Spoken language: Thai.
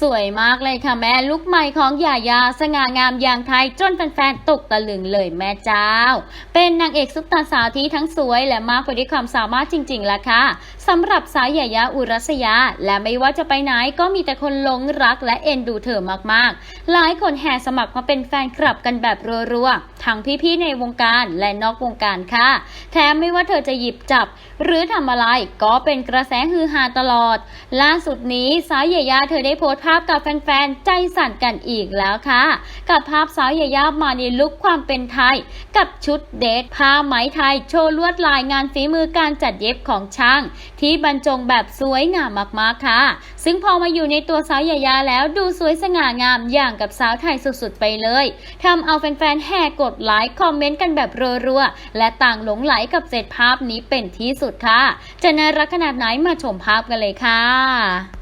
สวยมากเลยค่ะแม่ลุกใหม่ของหยายาสง่างามอย่างไทยจนแฟนๆตกตะลึงเลยแม่เจ้า เป็นนางเอกซุปตาสาวที่ทั้งสวยและมากไปด้วยความสามารถจริงๆล่ะค่ะสำหรับสาวหยายาอุรัสยา และไม่ว่าจะไปไหนก็มีแต่คนหลงรักและเอ็นดูเธอมากๆ หลายคนแห่สมัครมาเป็นแฟนคลับกันแบบรัวๆทั้งพี่ๆในวงการและนอกวงการค่ะแถมไม่ว่าเธอจะหยิบจับ หรือทำอะไรก็เป็นกระแสฮือฮาตลอด ล่าสุดนี้สาวหยายาเธอได้โพสต์าพกับแฟนๆ ใจสั่นกันอีกแล้วค่ะ กับภาพสาวหยายามาในลุคความเป็นไทย กับชุดเดทผ้าไหมไทย โชว์ลวดลายงานฝีมือการจัดเย็บของช่าง ที่บรรจงแบบสวยงามมากๆค่ะ ซึ่งพอมาอยู่ในตัวสาวหยายาแล้วดูสวยสง่างามอย่างกับสาวไทยสุดๆไปเลยทำเอาแฟนๆ แห่กดไลค์คอมเมนต์กันแบบรัวๆ และต่างหลงไหลกับเศษภาพนี้เป็นที่สุดค่ะ จะน่ารักขนาดไหนมาชมภาพกันเลยค่ะ